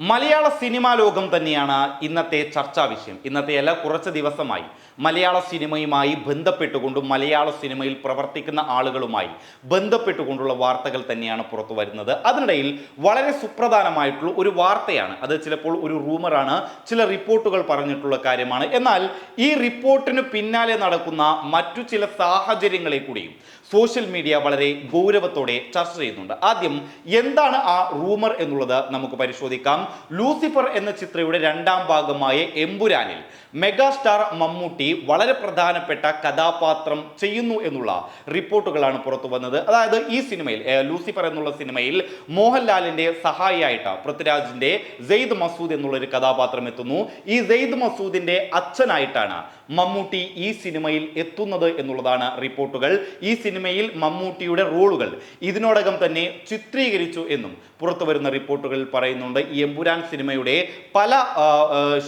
മലയാള cinema ലോകം തന്നെയാണ് ഇന്നത്തെ ചർച്ചാ വിഷയം. ഇന്നത്തെ അല്ല കുറച്ച് ദിവസമായി മലയാള സിനിമയുമായി ബന്ധപ്പെട്ടുകൊണ്ടും മലയാള സിനിമയിൽ പ്രവർത്തിക്കുന്ന ആളുകളുമായി ബന്ധപ്പെട്ടുകൊണ്ടുള്ള വാർത്തകൾ തന്നെയാണ് പുറത്തു വരുന്നത്. അതിനിടയിൽ വളരെ സുപ്രധാനമായിട്ടുള്ള ഒരു വാർത്തയാണ്. അത് ചിലപ്പോൾ ഒരു റൂമറാണ് ചില റിപ്പോർട്ടുകൾ പറഞ്ഞിട്ടുള്ള കാര്യമാണ്. എന്നാൽ ഈ റിപ്പോർട്ടിന് പിന്നാലെ നടക്കുന്ന മറ്റു ചില സാഹചര്യങ്ങളെ കൂടിയും സോഷ്യൽ മീഡിയ വളരെ ഗൗരവത്തോടെ ചർച്ച ചെയ്യുന്നുണ്ട്. ആദ്യം എന്താണ് ആ റൂമർ എന്നുള്ളത് നമുക്ക് പരിശോധിക്കാം. ലൂസിഫർ എന്ന ചിത്രയുടെ രണ്ടാം ഭാഗമായ എമ്പുരാനിൽ മെഗാസ്റ്റാർ മമ്മൂട്ടി വളരെ പ്രധാനപ്പെട്ട കഥാപാത്രം ചെയ്യുന്നു എന്നുള്ള റിപ്പോർട്ടുകളാണ് പുറത്തു വന്നത്. അതായത് ഈ സിനിമയിൽ ലൂസിഫർ എന്നുള്ള സിനിമയിൽ മോഹൻലാലിന്റെ സഹായിയായിട്ട് പൃഥ്വിരാജിന്റെ സെയ്ദ് മസൂദ് എന്നുള്ള ഒരു കഥാപാത്രം എത്തുന്നു. ഈ സെയ്ദ് മസൂദിന്റെ അച്ഛനായിട്ടാണ് മമ്മൂട്ടി ഈ സിനിമയിൽ എത്തുന്നത് എന്നുള്ളതാണ് റിപ്പോർട്ടുകൾ. ഈ സിനിമയിൽ മമ്മൂട്ടിയുടെ റോളുകൾ ഇതിനോടകം തന്നെ ചിത്രീകരിച്ചു എന്നും പുറത്തു വരുന്ന റിപ്പോർട്ടുകളിൽ പറയുന്നുണ്ട്. ഈ എമ്പുരാൻ സിനിമയുടെ പല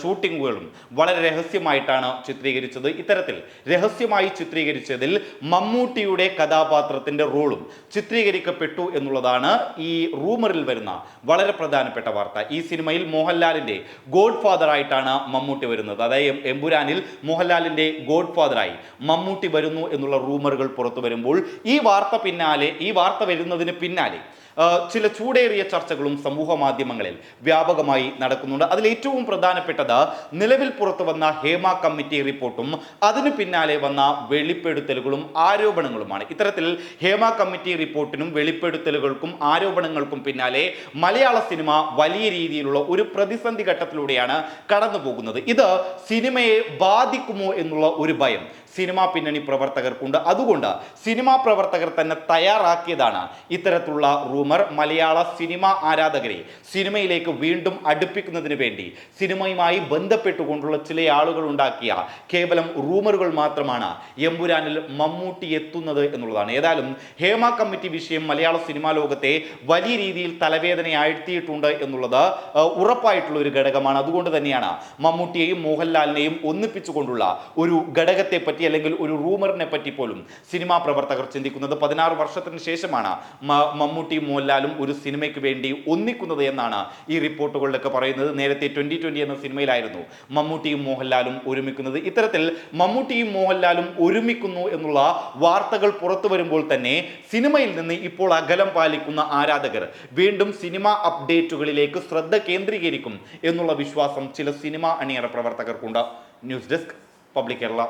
ഷൂട്ടിങ്ങുകളും വളരെ രഹസ്യമായിട്ടാണ് ചിത്രീകരിച്ചത്. ഇത്തരത്തിൽ രഹസ്യമായി ചിത്രീകരിച്ചതിൽ മമ്മൂട്ടിയുടെ കഥാപാത്രത്തിന്റെ റോളും ചിത്രീകരിക്കപ്പെട്ടു എന്നുള്ളതാണ് ഈ റൂമറിൽ വരുന്ന വളരെ പ്രധാനപ്പെട്ട വാർത്ത. ഈ സിനിമയിൽ മോഹൻലാലിന്റെ ഗോഡ് ഫാദറായിട്ടാണ് മമ്മൂട്ടി വരുന്നത്. അതായത് എമ്പുരാനിൽ മോഹൻലാലിന്റെ ഗോഡ് ഫാദറായി മമ്മൂട്ടി വരുന്നു എന്നുള്ള റൂമറുകൾ പുറത്തു വരുമ്പോൾ ഈ വാർത്ത പിന്നാലെ ഈ വാർത്ത വരുന്നതിന് പിന്നാലെ ചില ചൂടേറിയ ചർച്ചകളും സമൂഹ മാധ്യമങ്ങളിൽ വ്യാപകമായി നടക്കുന്നുണ്ട്. അതിൽ ഏറ്റവും പ്രധാനപ്പെട്ടത് നിലവിൽ പുറത്തു വന്ന ഹേമ കമ്മിറ്റി റിപ്പോർട്ടും അതിനു പിന്നാലെ വന്ന വെളിപ്പെടുത്തലുകളും ആരോപണങ്ങളുമാണ്. ഇത്തരത്തിൽ ഹേമ കമ്മിറ്റി റിപ്പോർട്ടിനും വെളിപ്പെടുത്തലുകൾക്കും ആരോപണങ്ങൾക്കും പിന്നാലെ മലയാള സിനിമ വലിയ രീതിയിലുള്ള ഒരു പ്രതിസന്ധി ഘട്ടത്തിലൂടെയാണ് കടന്നു പോകുന്നത് ഇത് സിനിമയെ ബാധിക്കുമോ എന്നുള്ള ഒരു ഭയം സിനിമാ പിന്നണി പ്രവർത്തകർക്കുണ്ട്. അതുകൊണ്ട് സിനിമാ പ്രവർത്തകർ തന്നെ തയ്യാറാക്കിയതാണ് ഇത്തരത്തിലുള്ള റൂമർ. മലയാള സിനിമ ആരാധകരെ സിനിമയിലേക്ക് വീണ്ടും അടുപ്പിക്കുന്നതിന് വേണ്ടി സിനിമയുമായി ബന്ധപ്പെട്ടുകൊണ്ടുള്ള ചില ആളുകൾ ഉണ്ടാക്കിയ കേവലം റൂമറുകൾ മാത്രമാണ് എമ്പുരാനിൽ മമ്മൂട്ടി എത്തുന്നത് എന്നുള്ളതാണ്. ഏതായാലും ഹേമ കമ്മിറ്റി വിഷയം മലയാള സിനിമാ ലോകത്തെ വലിയ രീതിയിൽ തലവേദനയാഴ്ത്തിയിട്ടുണ്ട് എന്നുള്ളത് ഉറപ്പായിട്ടുള്ള ഒരു ഘടകമാണ്. അതുകൊണ്ട് തന്നെയാണ് മമ്മൂട്ടിയെയും മോഹൻലാലിനെയും ഒന്നിപ്പിച്ചുകൊണ്ടുള്ള ഒരു ഘടകത്തെ പറ്റി അല്ലെങ്കിൽ ഒരു റൂമറിനെ പറ്റി പോലും സിനിമാ പ്രവർത്തകർ ചിന്തിക്കുന്നത് പതിനാറ് വർഷത്തിന് ശേഷമാണ് മമ്മൂട്ടി മോഹൻലാലും ഒരു സിനിമയ്ക്ക് വേണ്ടി ഒന്നിക്കുന്നത് എന്നാണ് ഈ റിപ്പോർട്ടുകളിലൊക്കെ പറയുന്നത്. നേരത്തെ ട്വന്റി ട്വന്റി എന്ന സിനിമയിലായിരുന്നു മമ്മൂട്ടിയും മോഹൻലാലും ഒരുമിക്കുന്നത്. ഇത്തരത്തിൽ മമ്മൂട്ടിയും മോഹൻലാലും ഒരുമിക്കുന്നു എന്നുള്ള വാർത്തകൾ പുറത്തു വരുമ്പോൾ തന്നെ സിനിമയിൽ നിന്ന് ഇപ്പോൾ അകലം പാലിക്കുന്ന ആരാധകർ വീണ്ടും സിനിമ അപ്ഡേറ്റുകളിലേക്ക് ശ്രദ്ധ കേന്ദ്രീകരിക്കും എന്നുള്ള വിശ്വാസം ചില സിനിമ അണിയറ പ്രവർത്തകർക്കുണ്ട്. News desk public Kerala.